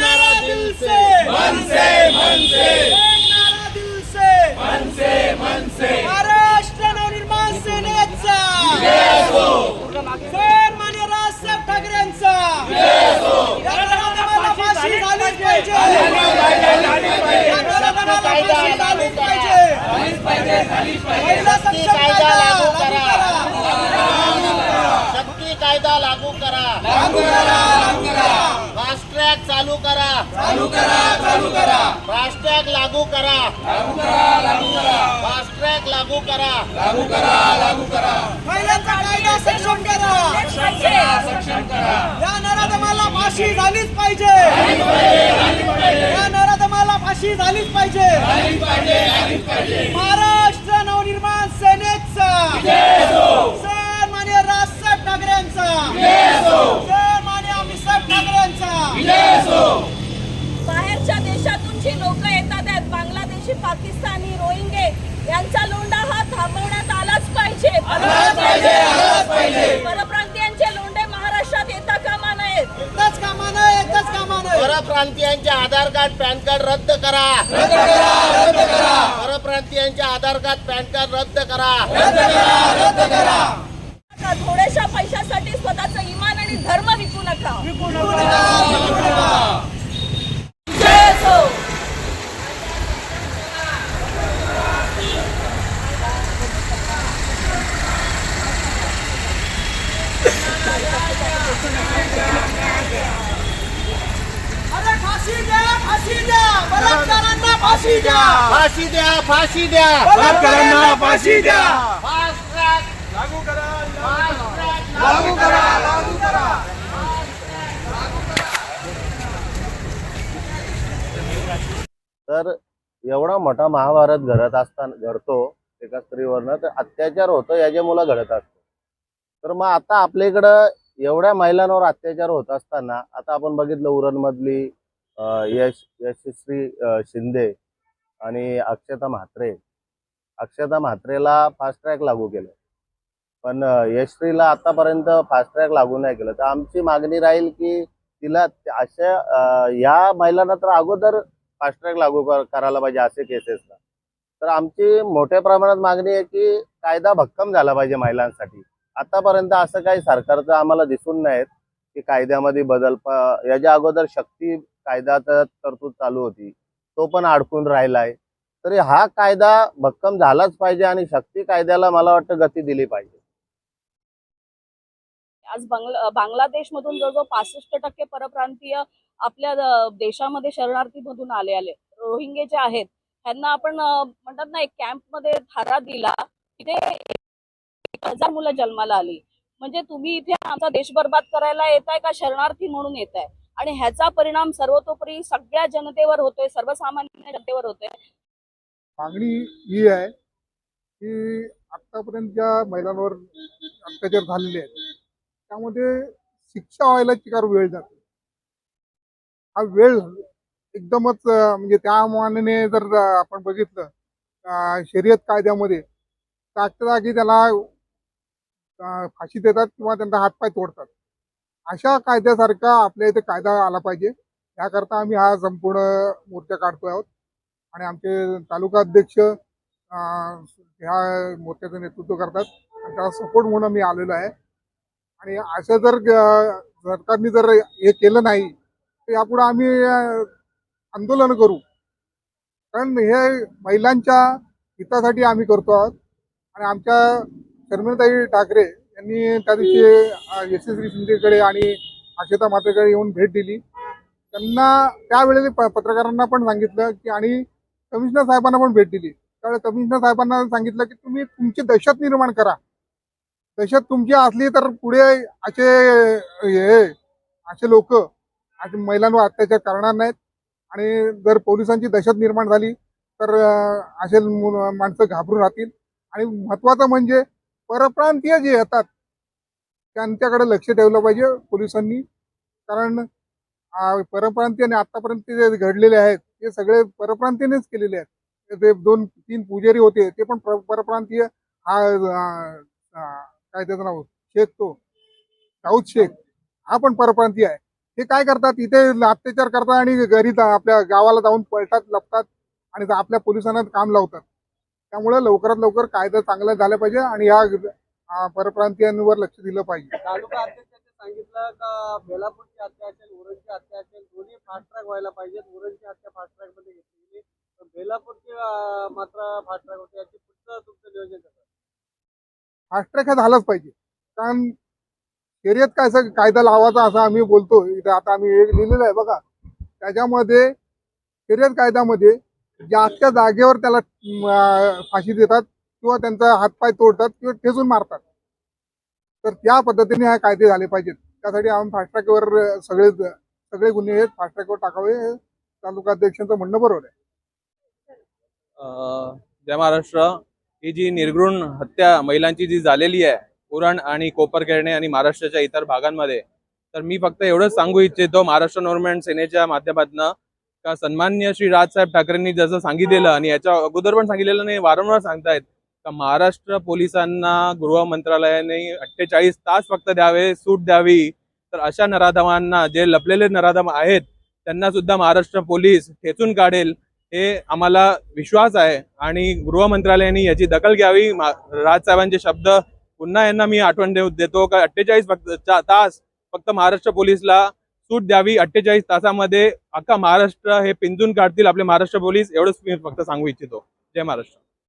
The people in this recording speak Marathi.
नारा दिल से। मन से मन से एक नारा दिल से। मन से मन से महाराष्ट्र नवनिर्माण सेनेचा। सन्मान्य राजसाहेब ठाकरेंचा। फाशी झालीच पाहिजे। कायदा लागू करा. शक्ती कायदा लागू करा. लागू करा. चालू करा. चालू करा चालू करा. फास्ट ट्रॅक लागू करा. लागू करा लागू करा. फास्ट ट्रॅक लागू करा. लागू करा लागू करा. महिलांचा कायदा सक्षम करा. सक्षम करा या नराधमाला फाशी झालीच पाहिजे. या नराधमाला फाशी झालीच पाहिजे. महाराष्ट्र नवनिर्माण सेनेचा. यांचा लोंढा हा थांबवण्यात आलाच पाहिजे. परप्रांतीयांचे लोंढे महाराष्ट्रात येता कामा नयेत. परप्रांतीयांचे आधार कार्ड पॅन कार्ड रद्द करा. परप्रांतीयांचे आधार कार्ड पॅन कार्ड रद्द करा. थोड्याशा पैशासाठी स्वतःचं इमान आणि धर्म विकू नका जय हो. अरे फाशी द्या फाशी द्या बलात्कारांना फाशी द्या. फाशी द्या फाशी द्या. बलात्कारांना फाशी द्या. फास्ट ट्रॅक लागू करा लागू करा. लागू करा तर एवढा मोठा महाभारत घडत असताना घडतो एका स्त्रीवरनं तर अत्याचार होतो याच्या मुलं घडत असतो तर मग आता आपल्या इकडं एवढ्या महिलांवर अत्याचार होत असताना आता आपण बघितलं उरणमधली यश अं, शिंदे आणि अक्षता म्हात्रे. अक्षता म्हात्रेला फास्ट ट्रॅक लागू केलं. पण यशश्रीला आतापर्यंत फास्ट ट्रॅक लागू नाही केलं. तर आमची मागणी राहील की तिला अशा या महिलांना तर अगोदर फास्ट ट्रॅक लागू करायला पाहिजे असे केसेसला तर आमची मोठ्या प्रमाणात मागणी आहे की कायदा भक्कम झाला पाहिजे महिलांसाठी. आतापर्यंत असं काही सरकारचं आम्हाला दिसून नाहीत की कायद्यामध्ये बदल प- याच्या अगोदर शक्ती कायद्याचा तरतूद चालू होती. तो पण अडकून राहिलाय. तरी हा कायदा भक्कम झालाच पाहिजे आणि शक्ती कायद्याला मला वाटतं गती दिली पाहिजे. आज बांगला बांगलादेशमधून जवळजवळ पासष्ट टक्के परप्रांतीय आपल्या देशामध्ये शरणार्थी मधून आले आले. रोहिंगे जे आहेत त्यांना आपण म्हणतात ना एक कॅम्पमध्ये धारा दिला. तिथे हजार मुलं जन्माला आली. म्हणजे तुम्ही इथे आमचा देश बर्बाद करायला येताय का? शरणार्थी म्हणून येताय. आणि ह्याचा परिणाम सर्वतोपरी सगळ्या जनतेवर होतोय सर्वसामान्य जनतेवर होतोय. मागणी ही आहे की आतापर्यंत ज्या महिलांवर अत्याचार झालेले आहेत त्यामध्ये शिक्षा व्हायला चिकार वेळ जाते. हा वेळ एकदमच म्हणजे त्या मानाने जर आपण बघितलं शर्यत कायद्यामध्ये जागच्या जागी त्याला फाशी देतात किंवा त्यांना हातपाय तोडतात. अशा कायद्यासारखा आपल्या इथे कायदा आला पाहिजे. याकरता आम्ही हा संपूर्ण मोर्चा काढतो आहोत. आणि आमचे तालुका अध्यक्ष ह्या मोर्चाचं नेतृत्व करतात. आणि त्याला सपोर्ट म्हणून मी आलेलो आहे. आणि असं जर सरकारने जर हे केलं नाही तर यापुढे आम्ही आंदोलन करू. कारण हे महिलांच्या हितासाठी आम्ही करतो आहोत. आणि आमच्या शर्मिताई ठाकरे यांनी त्या दिवशी यशस्वी शिंदेकडे आणि अक्षता मातेकडे येऊन भेट दिली. त्यांना त्यावेळेला प- पत्रकारांना पण सांगितलं की आणि कमिशनर साहेबांना पण भेट दिली. त्यावेळेस कमिशनर साहेबांना सांगितलं की तुम्ही तुमची दहशत निर्माण करा. दहशत तुमची असली तर पुढे असे हे असे लोक असे महिलांवर अत्याचार करणार नाहीत. आणि जर पोलिसांची दहशत निर्माण झाली तर असे माणसं घाबरून राहतील. आणि महत्वाचं म्हणजे परप्रांतीय जे येतात त्यांच्याकडे लक्ष ठेवलं पाहिजे पोलिसांनी. कारण आ, आतापर्यंत जे घडलेले आहेत ते सगळे परप्रांतीयनेच केलेले आहेत. ते दोन तीन पुजारी होते ते पण परप्रांतीय. हा काय त्याचं नाव? शेख तो. दाऊद शेख. हा पण परप्रांतीय आहे. हे काय करतात? इथे अत्याचार करतात आणि घरी जा- आपल्या गावाला जाऊन पळतात लपतात आणि आपल्या पोलिसांना काम लावतात. त्यामुळे लवकरात लवकर कायदा चांगला झाला पाहिजे आणि या परप्रांतीयांवर लक्ष दिलं पाहिजे. तालुका सांगितलं का बेलापूरची हत्या असेल उरणची हत्या असेल दोन्ही फास्ट ट्रॅक व्हायला पाहिजेत. उरणची हत्या फास्ट ट्रॅकमध्ये घेतली गेली. पण बेलापूरची अं, मात्र फास्ट ट्रॅक होती. याची पुढचं तुमचं नियोजन कसं फास्ट्रॅक हे झालंच पाहिजे. कारण शर्यत काय कायदा लावायचा असं आम्ही बोलतो इथे आता आम्ही एक लिहिलेलं आहे बघा. त्याच्यामध्ये शर्यत कायद्यामध्ये ज्याच्या जागेवर त्याला फाशी देतात किंवा त्यांचा हातपाय तोडतात किंवा ठेचून मारतात. तर त्या पद्धतीने हा कायदे झाले पाहिजेत. त्यासाठी आम्ही फास्ट्रॅकवर सगळे सगळे गुन्हे आहेत. फास्ट्रॅकवर टाकावे हे तालुका अध्यक्षांचं म्हणणं बरोबर आहे. जय महाराष्ट्र. ही जी निर्घृण हत्या महिलांची जी झालेली आहे उरण आणि कोपरखेरणे आणि महाराष्ट्राच्या इतर भागांमध्ये तर मी फक्त एवढंच सांगू इच्छितो महाराष्ट्र नॉर्मेंट सेनेच्या माध्यमातून का सन्मान्य श्री राजसाहेब ठाकरेंनी जसं सांगितलेलं आणि याच्या अगोदर पण सांगितलेलं नाही वारंवार सांगतायत का महाराष्ट्र पोलिसांना गृह मंत्रालयाने अठ्ठेचाळीस तास फक्त द्यावे सूट द्यावी. तर अशा नराधमांना जे लपलेले नराधम आहेत त्यांना सुद्धा महाराष्ट्र पोलीस ठेचून काढेल हे आम्हाला विश्वास आहे. आणि गृह मंत्रालयाने याची दखल घ्यावी. राजसाहेबांचे शब्द पुन्हा यांना मी आठवण देऊ देतो का अठ्ठेचाळीस फक्त तास फक्त महाराष्ट्र पोलीसला सूट द्यावी अठ्ठेचाळीस तासामध्ये अख्खा महाराष्ट्र हे पिंजून काढतील आपले महाराष्ट्र पोलीस एवढंच मी फक्त सांगू इच्छितो. जय महाराष्ट्र.